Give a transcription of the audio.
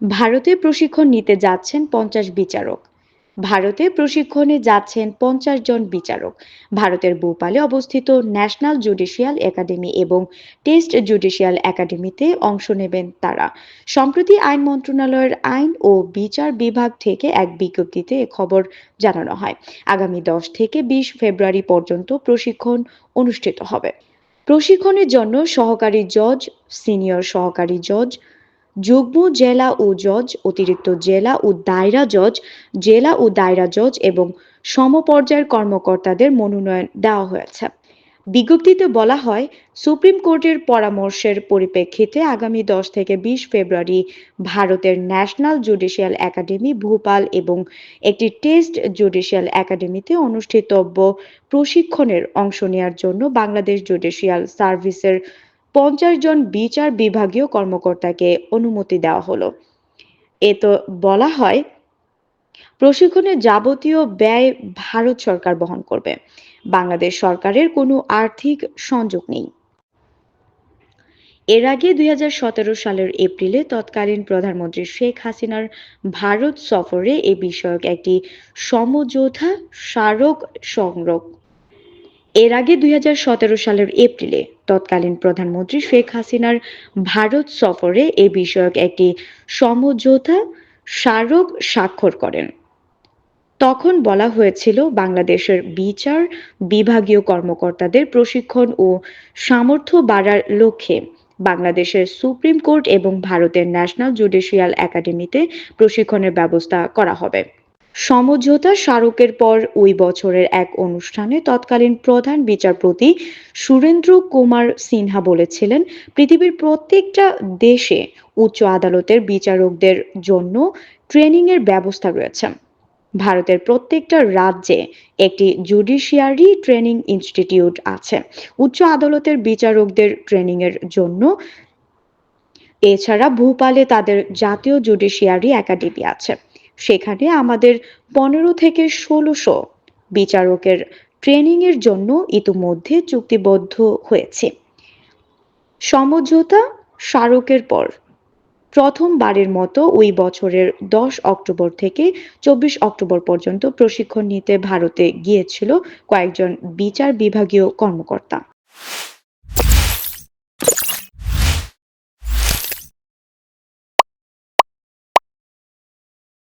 ভারতে প্রশিক্ষণ নিতে যাচ্ছেন পঞ্চাশ বিচারক। ভারতে প্রশিক্ষণে যাচ্ছেন পঞ্চাশ জন বিচারক। ভারতের ভোপালে অবস্থিত ন্যাশনাল জুডিশিয়াল একাডেমি এবং টেস্ট জুডিশিয়াল একাডেমিতে অংশ নেবেন তারা। সম্প্রতি আইন মন্ত্রণালয়ের আইন ও বিচার বিভাগ থেকে এক বিজ্ঞপ্তিতে খবর জানানো হয়। আগামী দশ থেকে বিশ ফেব্রুয়ারি পর্যন্ত প্রশিক্ষণ অনুষ্ঠিত হবে। প্রশিক্ষণের জন্য সহকারী জজ, সিনিয়র সহকারী জজ যুগ্ম জেলা ও জজ, অতিরিক্ত জেলা ও দায়রা জজ, জেলা ও দায়রা জজ এবং সমপর্যায়ের কর্মকর্তাদের মনোনয়ন দেওয়া হয়েছে। বিজ্ঞপ্তিতে বলা হয়, সুপ্রিম কোর্টের পরামর্শের পরিপ্রেক্ষিতে আগামী দশ থেকে বিশ ফেব্রুয়ারি ভারতের ন্যাশনাল জুডিশিয়াল একাডেমি, ভোপাল এবং একটি টেস্ট জুডিশিয়াল একাডেমিতে অনুষ্ঠিতব্য প্রশিক্ষণের অংশ নেওয়ার জন্য বাংলাদেশ জুডিশিয়াল সার্ভিসের পঞ্চাশ জন বিচার বিভাগীয় কর্মকর্তাকে অনুমতি দেওয়া হলো। তো বলা হয়, প্রশিক্ষণের যাবতীয় ব্যয় ভারত সরকার বহন করবে। বাংলাদেশ সরকারের কোনো আর্থিক সংযোগ নেই। এর আগে দুই হাজার সতেরো সালের এপ্রিলে তৎকালীন প্রধানমন্ত্রী শেখ হাসিনার ভারত সফরে এ বিষয়ক একটি সমঝোতা স্মারক সংরক এর আগে দুই হাজার সতেরো সালের এপ্রিলে তৎকালীন প্রধানমন্ত্রী শেখ হাসিনার ভারত সফরে এ বিষয়ক একটি সমঝোতা স্মারক স্বাক্ষর করেন। তখন বলা হয়েছিল বাংলাদেশের বিচার বিভাগীয় কর্মকর্তাদের প্রশিক্ষণ ও সামর্থ্য বাড়ার লক্ষ্যে বাংলাদেশের সুপ্রিম কোর্ট এবং ভারতের ন্যাশনাল জুডিশিয়াল একাডেমিতে প্রশিক্ষণের ব্যবস্থা করা হবে। সমঝোতা স্মারকের পর ওই বছরের এক অনুষ্ঠানে তৎকালীন প্রধান বিচারপতি সুরেন্দ্র কুমার সিনহা বলেছিলেন, পৃথিবীর প্রত্যেকটা দেশে উচ্চ আদালতের বিচারকদের জন্য ট্রেনিং এর ব্যবস্থা রয়েছে। ভারতের প্রত্যেকটা রাজ্যে একটি জুডিশিয়ারি ট্রেনিং ইনস্টিটিউট আছে। উচ্চ আদালতের বিচারকদের ট্রেনিং এর জন্য। এছাড়া ভূপালে তাদের জাতীয় জুডিশিয়ারি একাডেমি আছে। সেখানে আমাদের পনেরো থেকে ষোলোশো বিচারকের ট্রেনিং এর জন্য ইতিমধ্যে চুক্তিবদ্ধ হয়েছে। সমঝোতা স্মারকের পর প্রথমবারের মতো ওই বছরের দশ অক্টোবর থেকে চব্বিশ অক্টোবর পর্যন্ত প্রশিক্ষণ নিতে ভারতে গিয়েছিল কয়েকজন বিচার বিভাগীয় কর্মকর্তা।